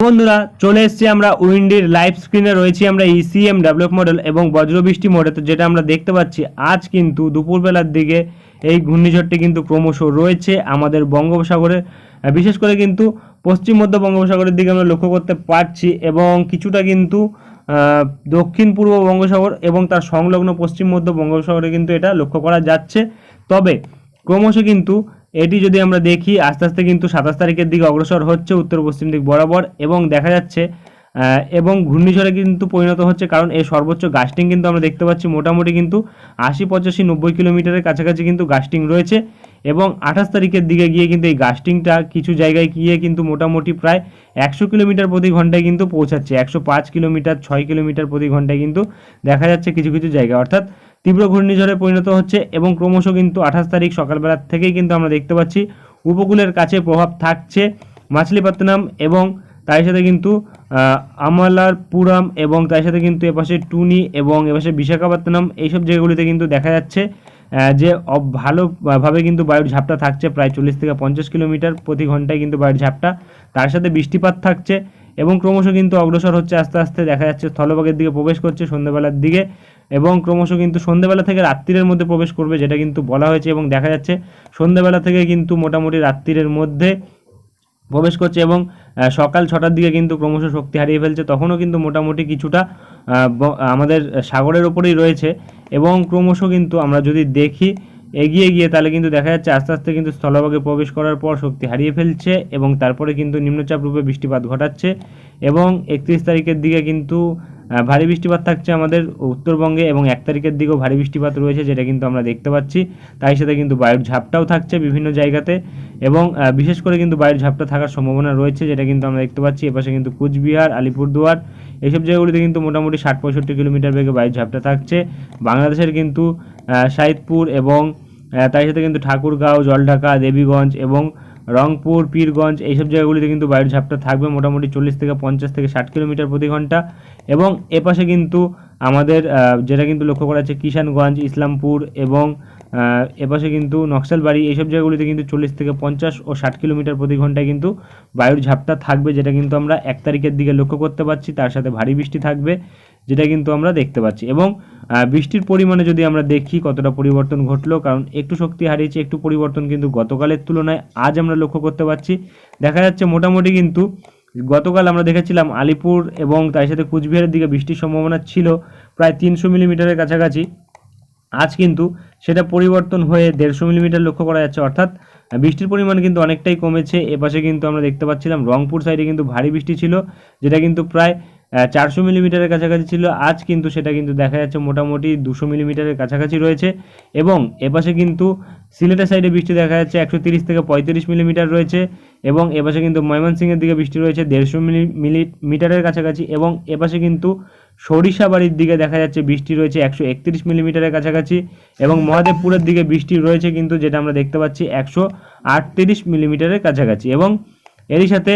বন্ধুরা, চলে এসেছি আমরা উইন্ডির লাইভ স্ক্রিনে। রয়েছি আমরা ইসিএম ডেভেলপ মডেল এবং বজ্রবৃষ্টি মডেল তো যেটা আমরা দেখতে পাচ্ছি, আজ কিন্তু দুপুরবেলার দিকে এই ঘূর্ণিঝড়টি কিন্তু ক্রমশ রয়েছে আমাদের বঙ্গোপসাগরে। বিশেষ করে কিন্তু পশ্চিম মধ্য বঙ্গোপসাগরের দিকে আমরা লক্ষ্য করতে পারছি এবং কিছুটা কিন্তু দক্ষিণ পূর্ব বঙ্গোপসাগর এবং তার সংলগ্ন পশ্চিম মধ্য বঙ্গোপসাগরে কিন্তু এটা লক্ষ্য করা যাচ্ছে। তবে ক্রমশ কিন্তু এটি যদি আমরা দেখি, আস্তে আস্তে কিন্তু সাতাশ তারিখের দিকে অগ্রসর হচ্ছে উত্তর পশ্চিম দিক বরাবর এবং দেখা যাচ্ছে এবং ঘূর্ণিঝড়ে কিন্তু পরিণত হচ্ছে কারণ এই সর্বোচ্চ গাস্টিং কিন্তু আমরা দেখতে পাচ্ছি। মোটামুটি কিন্তু আশি, পঁচাশি, নব্বই কিলোমিটারের কাছাকাছি কিন্তু গাস্টিং রয়েছে এবং আঠাশ তারিখের দিকে গিয়ে কিন্তু এই গাস্টিংটা কিছু জায়গায় গিয়ে কিন্তু মোটামুটি প্রায় একশো কিলোমিটার প্রতি ঘন্টায় কিন্তু পৌঁছাচ্ছে। একশো পাঁচ কিলোমিটার, ছয় কিলোমিটার প্রতি ঘন্টায় কিন্তু দেখা যাচ্ছে কিছু কিছু জায়গায়। অর্থাৎ তীব্র ঘূর্ণিঝড়ে পরিণত হচ্ছে এবং ক্রমশ কিন্তু আঠাশ তারিখ সকালবেলা থেকেই কিন্তু আমরা দেখতে পাচ্ছি উপকূলের কাছে প্রভাব থাকছে মাছলিপত্তনম এবং তার সাথে কিন্তু আমালারপুরম এবং তার সাথে কিন্তু এপাশে টুনি এবং এপাশে বিশাখাপত্তনম এইসব জায়গাগুলিতে কিন্তু দেখা যাচ্ছে যে ভালোভাবে কিন্তু বায়ুর ঝাপটা থাকছে প্রায় চল্লিশ থেকে পঞ্চাশ কিলোমিটার প্রতি ঘন্টায় কিন্তু বায়ুর ঝাপটা। তার সাথে বৃষ্টিপাত থাকছে এবং ক্রমশ কিন্তু অগ্রসর হচ্ছে আস্তে আস্তে দেখা যাচ্ছে স্থলভাগের দিকে প্রবেশ করছে সন্ধ্যাবেলার দিকে। এবং ক্রমশ কিন্তু সন্ধ্যেবেলা থেকে রাত্রিরের মধ্যে প্রবেশ করবে, যেটা কিন্তু বলা হয়েছে এবং দেখা যাচ্ছে সন্ধ্যেবেলা থেকে কিন্তু মোটামুটি রাত্রিরের মধ্যে প্রবেশ করছে এবং সকাল ছটার দিকে কিন্তু ক্রমশ শক্তি হারিয়ে ফেলছে। তখনও কিন্তু মোটামুটি কিছুটা আমাদের সাগরের ওপরেই রয়েছে এবং ক্রমশ কিন্তু আমরা যদি দেখি এগিয়ে গিয়ে, তাহলে কিন্তু দেখা যাচ্ছে আস্তে আস্তে কিন্তু স্থলভাগে প্রবেশ করার পর শক্তি হারিয়ে ফেলছে এবং তারপরে কিন্তু নিম্নচাপ রূপে বৃষ্টিপাত ঘটাচ্ছে এবং একত্রিশ তারিখের দিকে কিন্তু ভারী বৃষ্টিপাত থাকছে আমাদের উত্তরবঙ্গে এবং এক তারিখের দিকেও ভারী বৃষ্টিপাত রয়েছে, যেটা কিন্তু আমরা দেখতে পাচ্ছি। তাই সাথে কিন্তু বায়ুর ঝাপটাও থাকছে বিভিন্ন জায়গাতে এবং বিশেষ করে কিন্তু বায়ুর ঝাপটা থাকার সম্ভাবনা রয়েছে, যেটা কিন্তু আমরা দেখতে পাচ্ছি। এপাশে কিন্তু কুচবিহার, আলিপুরদুয়ার, এইসব জায়গাগুলিতে কিন্তু মোটামুটি ষাট পঁয়ষট্টি কিলোমিটার বেগে বায়ুর ঝাপটা থাকছে। বাংলাদেশের কিন্তু সাইদপুর এবং তাই সাথে কিন্তু ঠাকুরগাঁও, জলঢাকা, দেবীগঞ্জ এবং রংপুর, পীরগঞ্জ এইসব জায়গাগুলিতে কিন্তু বায়ুর ঝাপটা থাকবে মোটামুটি চল্লিশ থেকে পঞ্চাশ থেকে ষাট কিলোমিটার প্রতি ঘণ্টা। এবং এপাশে কিন্তু আমাদের যেটা কিন্তু লক্ষ্য করা আছে কিষানগঞ্জ, ইসলামপুর এবং এপাশে কিন্তু নকশালবাড়ি এইসব জায়গাগুলিতে কিন্তু চল্লিশ থেকে পঞ্চাশ ও ষাট কিলোমিটার প্রতি ঘন্টায় কিন্তু বায়ুর ঝাপটা থাকবে, যেটা কিন্তু আমরা এক তারিখের দিকে লক্ষ্য করতে পারছি। তার সাথে ভারী বৃষ্টি থাকবে, যেটা কিন্তু আমরা দেখতে পাচ্ছি। এবং বৃষ্টির পরিমাণে যদি আমরা দেখি কতটা পরিবর্তন ঘটলো, কারণ একটু শক্তি হারিয়েছে, একটু পরিবর্তন কিন্তু গতকালের তুলনায় আজ আমরা লক্ষ্য করতে পারছি। দেখা যাচ্ছে মোটামুটি কিন্তু গতকাল আমরা দেখেছিলাম আলিপুর এবং তার সাথে কুচবিহারের দিকে বৃষ্টির সম্ভাবনা ছিল, প্রায় তিনশো মিলিমিটারের কাছাকাছি। আজ কিন্তু সেটা পরিবর্তন হয়ে দেড়শো মিলিমিটার লক্ষ্য করা যাচ্ছে। অর্থাৎ বৃষ্টির পরিমাণ কিন্তু অনেকটাই কমেছে। এপাশে কিন্তু আমরা দেখতে পাচ্ছিলাম রংপুর সাইডে কিন্তু ভারী বৃষ্টি ছিল, যেটা কিন্তু প্রায় চারশো মিলিমিটারের কাছাকাছি ছিল। আজ কিন্তু সেটা কিন্তু দেখা যাচ্ছে মোটামুটি দুশো মিলিমিটারের কাছাকাছি রয়েছে। এবং এপাশে কিন্তু সিলেটের সাইডে বৃষ্টি দেখা যাচ্ছে একশো তিরিশ থেকে পঁয়ত্রিশ মিলিমিটার রয়েছে। এবং এপাশে কিন্তু ময়মনসিংহের দিকে বৃষ্টি রয়েছে দেড়শো মিলি, মিলিমিটারের কাছাকাছি। এবং এপাশে কিন্তু সরিষাবাড়ির দিকে দেখা যাচ্ছে বৃষ্টি রয়েছে একশো একত্রিশ মিলিমিটারের কাছাকাছি এবং মহাদেবপুরের দিকে বৃষ্টি রয়েছে কিন্তু যেটা আমরা দেখতে পাচ্ছি একশো আটত্রিশ মিলিমিটারের কাছাকাছি এবং এরই সাথে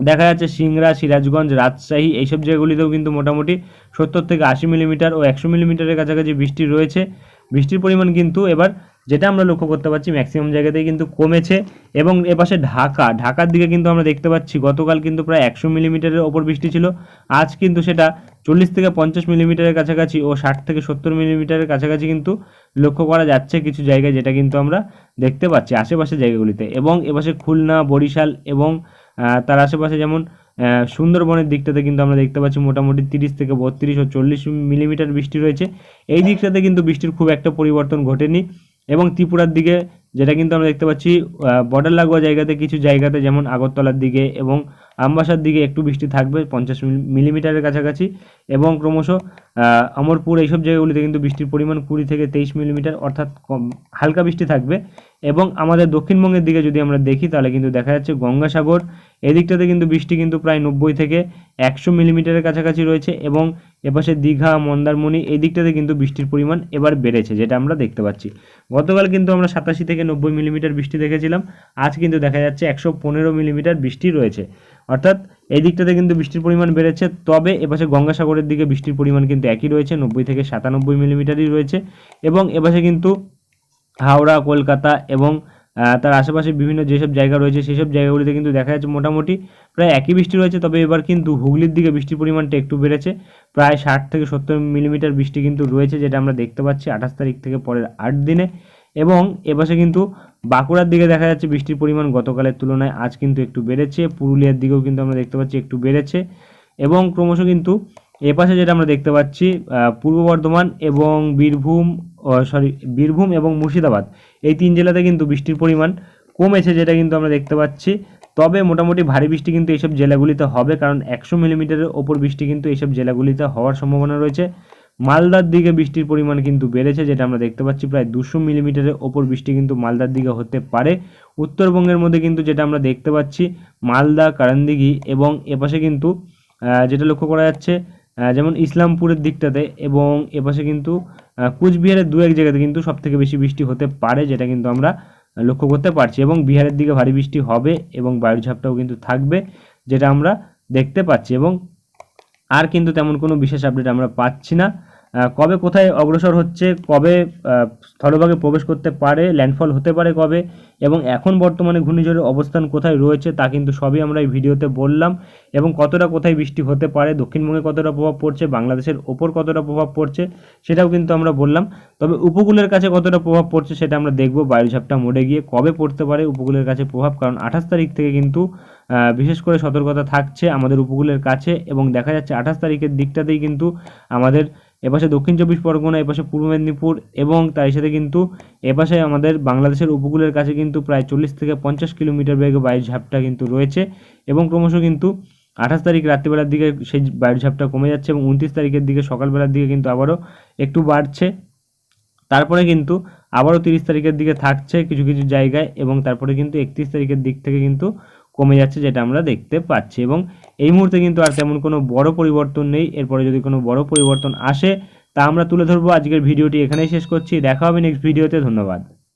দেখা যাচ্ছে সিংড়া, সিরাজগঞ্জ, রাজশাহী এইসব জায়গাগুলিতেও কিন্তু মোটামুটি সত্তর থেকে আশি মিলিমিটার ও একশো মিলিমিটারের কাছাকাছি বৃষ্টি রয়েছে। বৃষ্টির পরিমাণ কিন্তু এবার যেটা আমরা লক্ষ্য করতে পারছি ম্যাক্সিমাম জায়গাতেই কিন্তু কমেছে এবং এপাশে ঢাকা। ঢাকার দিকে কিন্তু আমরা দেখতে পাচ্ছি গতকাল কিন্তু প্রায় একশো মিলিমিটারের ওপর বৃষ্টি ছিল। আজ কিন্তু সেটা চল্লিশ থেকে পঞ্চাশ মিলিমিটারের কাছাকাছি ও ষাট থেকে সত্তর মিলিমিটারের কাছাকাছি কিন্তু লক্ষ্য করা যাচ্ছে কিছু জায়গায় যেটা কিন্তু আমরা দেখতে পাচ্ছি আশেপাশের জায়গাগুলিতে। এবং এপাশে খুলনা, বরিশাল এবং তার আশেপাশে যেমন সুন্দরবনের দিকটাতে কিন্তু আমরা দেখতে পাচ্ছি মোটামুটি তিরিশ থেকে বত্রিশ ও চল্লিশ মিলিমিটার বৃষ্টি রয়েছে। এই দিকটাতে কিন্তু বৃষ্টির খুব একটা পরিবর্তন ঘটেনি। এবং ত্রিপুরার দিকে, যেটা কিন্তু আমরা দেখতে পাচ্ছি বর্ডার লাগোয়া জায়গাতে কিছু জায়গাতে যেমন আগরতলার দিকে এবং আমবাসার দিকে একটু বৃষ্টি থাকবে, পঞ্চাশ মিলিমিটারের কাছাকাছি এবং ক্রমশ অমরপুর এইসব জায়গাগুলিতে কিন্তু বৃষ্টির পরিমাণ কুড়ি থেকে তেইশ মিলিমিটার অর্থাৎ কম, হালকা বৃষ্টি থাকবে এবং আমাদের দক্ষিণবঙ্গের দিকে যদি আমরা দেখি, তাহলে কিন্তু দেখা যাচ্ছে গঙ্গাসাগর, এদিকটাতে কিন্তু বৃষ্টি কিন্তু প্রায় নব্বই থেকে একশো মিলিমিটারের কাছাকাছি রয়েছে এবং এপাশে দীঘা, মন্দারমণি, এই দিকটাতে কিন্তু বৃষ্টির পরিমাণ এবার বেড়েছে, যেটা আমরা দেখতে পাচ্ছি। গতকাল কিন্তু আমরা সাতাশি থেকে নব্বই মিলিমিটার বৃষ্টি দেখেছিলাম, আজ কিন্তু দেখা যাচ্ছে একশো পনেরো মিলিমিটার বৃষ্টি রয়েছে। অর্থাৎ এই দিকটাতে কিন্তু বৃষ্টির পরিমাণ বেড়েছে, তবে এপাশে গঙ্গাসাগরের দিকে বৃষ্টির পরিমাণ কিন্তু একই রয়েছে, নব্বই থেকে সাতানব্বই মিলিমিটারই রয়েছে, এবং এপাশে কিন্তু হাওড়া, কলকাতা এবং তার আশেপাশে বিভিন্ন যেসব জায়গা রয়েছে, সেসব জায়গাগুলিতে কিন্তু দেখা যাচ্ছে মোটামুটি প্রায় একই বৃষ্টি রয়েছে। তবে এবার কিন্তু হুগলির দিকে বৃষ্টির পরিমাণটা একটু বেড়েছে। প্রায় ষাট থেকে সত্তর মিলিমিটার বৃষ্টি কিন্তু রয়েছে, যেটা আমরা দেখতে পাচ্ছি আঠাশ তারিখ থেকে পরের আট দিনে। এবং এপাশে কিন্তু বাঁকুড়ার দিকে দেখা যাচ্ছে বৃষ্টির পরিমাণ গতকালের তুলনায় আজ কিন্তু একটু বেড়েছে। পুরুলিয়ার দিকেও কিন্তু আমরা দেখতে পাচ্ছি একটু বেড়েছে। এবং ক্রমশ কিন্তু এপাশে যেটা আমরা দেখতে পাচ্ছি পূর্ব বর্ধমান এবং বীরভূম সরি বীরভূম এবং মুর্শিদাবাদ। এই তিন জেলাতে কিন্তু বৃষ্টির পরিমাণ কমেছে যেটা কিন্তু আমরা দেখতে পাচ্ছি। তবে মোটামুটি ভারী বৃষ্টি কিন্তু এইসব জেলাগুলিতে হবে, কারণ একশো মিলিমিটারের ওপর বৃষ্টি কিন্তু এইসব জেলাগুলিতে হওয়ার সম্ভাবনা রয়েছে। মালদার দিকে বৃষ্টির পরিমাণ কিন্তু বেড়েছে, যেটা আমরা দেখতে পাচ্ছি, প্রায় দুশো মিলিমিটারের ওপর বৃষ্টি কিন্তু মালদার দিকে হতে পারে। উত্তরবঙ্গের মধ্যে কিন্তু যেটা আমরা দেখতে পাচ্ছি, মালদা কারান্দিঘি এবং এপাশে কিন্তু যেটা লক্ষ্য করা যাচ্ছে যেমন ইসলামপুরের দিকটাতে এবং এপাশে কিন্তু কুচবিহারের দু এক জায়গাতে কিন্তু সব থেকে বেশি বৃষ্টি হতে পারে, যেটা কিন্তু আমরা লক্ষ্য করতে পারছি এবং বিহারের দিকে ভারী বৃষ্টি হবে এবং বায়ুর ঝাপটাও কিন্তু থাকবে, যেটা আমরা দেখতে পাচ্ছি এবং আর কিন্তু তেমন কোনো বিশেষ আপডেট আমরা পাচ্ছি না। কবে কোথায় অগ্রসর হচ্ছে, কবে স্থলভাগে প্রবেশ করতে পারে ল্যান্ডফল হতে পারে কবে, এবং এখন বর্তমানে ঘূর্ণিঝড়ের অবস্থান কোথায় রয়েছে তা কিন্তু সবই আমরা এই ভিডিওতে বললাম, এবং কতটা কোথায় বৃষ্টি হতে পারে, দক্ষিণবঙ্গে কতটা প্রভাব পড়ছে, বাংলাদেশের ওপর কতটা প্রভাব পড়ছে, সেটাও কিন্তু আমরা বললাম। তবে উপকূলের কাছে কতটা প্রভাব পড়ছে সেটা আমরা দেখব বায়ুঝাপটা মোড়ে গিয়ে কবে পড়তে পারে উপকূলের কাছে প্রভাব, কারণ আঠাশ তারিখ থেকে কিন্তু বিশেষ করে সতর্কতা থাকছে আমাদের উপকূলের কাছে, এবং দেখা যাচ্ছে আঠাশ তারিখের দিকটাতেই কিন্তু আমাদের এপাশে দক্ষিণ চব্বিশ পরগনা, এপাশে পূর্ব মেদিনীপুর এবং তার সাথে কিন্তু এপাশে আমাদের বাংলাদেশের উপকূলের কাছে কিন্তু প্রায় চল্লিশ থেকে পঞ্চাশ কিলোমিটার বেগে বায়ুর ঝাপটা কিন্তু রয়েছে এবং ক্রমশ কিন্তু আঠাশ তারিখ রাত্রিবেলার দিকে সেই বায়ুর ঝাপটা কমে যাচ্ছে এবং উনত্রিশ তারিখের দিকে সকালবেলার দিকে কিন্তু আবারও একটু বাড়ছে। তারপরে কিন্তু আবারও তিরিশ তারিখের দিকে থাকছে কিছু কিছু জায়গায় এবং তারপরে কিন্তু একত্রিশ তারিখের দিক থেকে কিন্তু কমে যাচ্ছে যেটা আমরা দেখতে পাচ্ছি। এবং এই মুহূর্তে কিন্তু আর তেমন কোনো বড় পরিবর্তন নেই। এরপরে যদি কোনো বড় পরিবর্তন আসে, তা আমরা তুলে ধরবো। আজকের ভিডিওটি এখানেই শেষ করছি। দেখা হবে নেক্সট ভিডিওতে ধন্যবাদ।